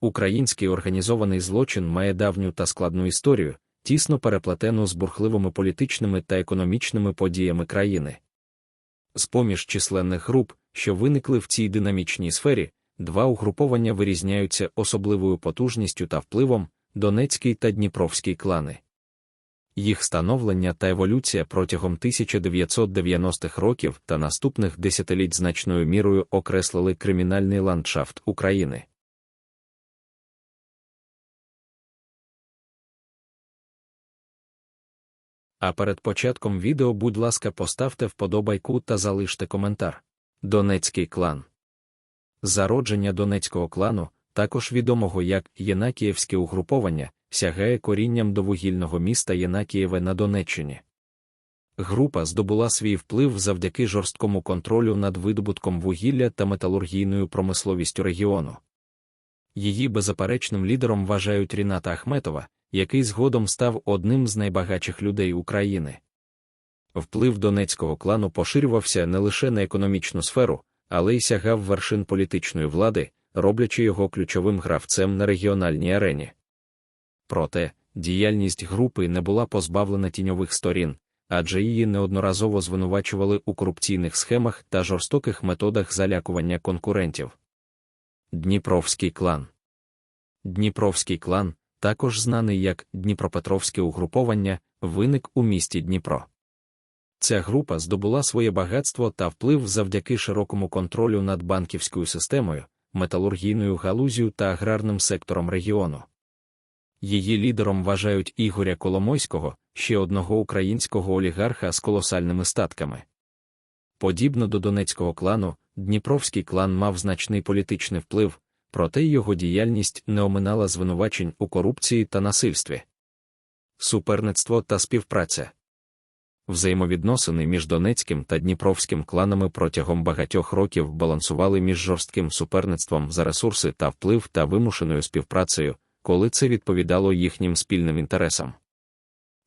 Український організований злочин має давню та складну історію, тісно переплетену з бурхливими політичними та економічними подіями країни. З поміж численних груп, що виникли в цій динамічній сфері, два угруповання вирізняються особливою потужністю та впливом Донецький та Дніпровський клани. Їх становлення та еволюція протягом 1990-х років та наступних десятиліть значною мірою окреслили кримінальний ландшафт України. А перед початком відео, будь ласка, поставте вподобайку та залиште коментар. Донецький клан. Зародження Донецького клану, також відомого як Єнакіївське угруповання, сягає корінням до вугільного міста Єнакієве на Донеччині. Група здобула свій вплив завдяки жорсткому контролю над видобутком вугілля та металургійною промисловістю регіону. Її беззаперечним лідером вважають Ріната Ахметова, який згодом став одним з найбагатших людей України. Вплив донецького клану поширювався не лише на економічну сферу, але й сягав вершин політичної влади, роблячи його ключовим гравцем на регіональній арені. Проте, діяльність групи не була позбавлена тіньових сторін, адже її неодноразово звинувачували у корупційних схемах та жорстоких методах залякування конкурентів. Дніпровський клан Дніпровський клан, також знаний як Дніпропетровське угруповання, виник у місті Дніпро. Ця група здобула своє багатство та вплив завдяки широкому контролю над банківською системою, металургійною галузю та аграрним сектором регіону. Її лідером вважають Ігоря Коломойського, ще одного українського олігарха з колосальними статками. Подібно до донецького клану, Дніпровський клан мав значний політичний вплив, проте його діяльність не оминала звинувачень у корупції та насильстві. Суперництво та співпраця Взаємовідносини між Донецьким та Дніпровським кланами протягом багатьох років балансували між жорстким суперництвом за ресурси та вплив та вимушеною співпрацею, коли це відповідало їхнім спільним інтересам.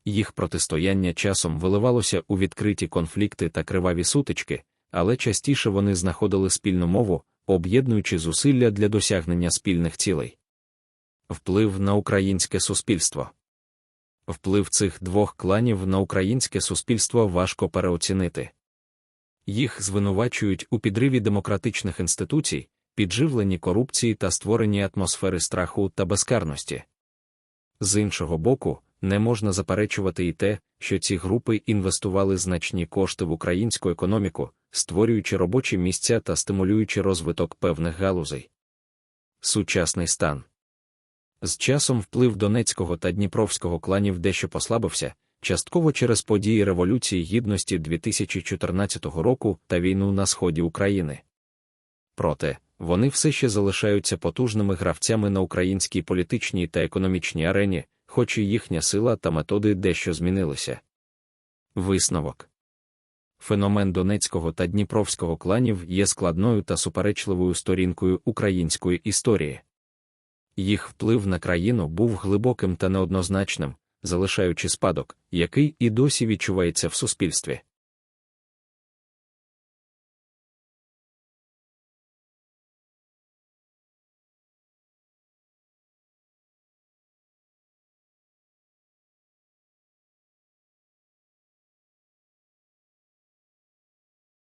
Їх протистояння часом виливалося у відкриті конфлікти та криваві сутички, але частіше вони знаходили спільну мову, об'єднуючи зусилля для досягнення спільних цілей. Вплив на українське суспільство. Вплив цих двох кланів на українське суспільство важко переоцінити. Їх звинувачують у підриві демократичних інституцій, підживленні корупції та створенні атмосфери страху та безкарності. З іншого боку, не можна заперечувати і те, що ці групи інвестували значні кошти в українську економіку, створюючи робочі місця та стимулюючи розвиток певних галузей. Сучасний стан з часом вплив Донецького та Дніпровського кланів дещо послабився, частково через події Революції Гідності 2014 року та війну на сході України. Проте, вони все ще залишаються потужними гравцями на українській політичній та економічній арені, хоч і їхня сила та методи дещо змінилися. Висновок Феномен Донецького та Дніпровського кланів є складною та суперечливою сторінкою української історії. Їх вплив на країну був глибоким та неоднозначним, залишаючи спадок, який і досі відчувається в суспільстві.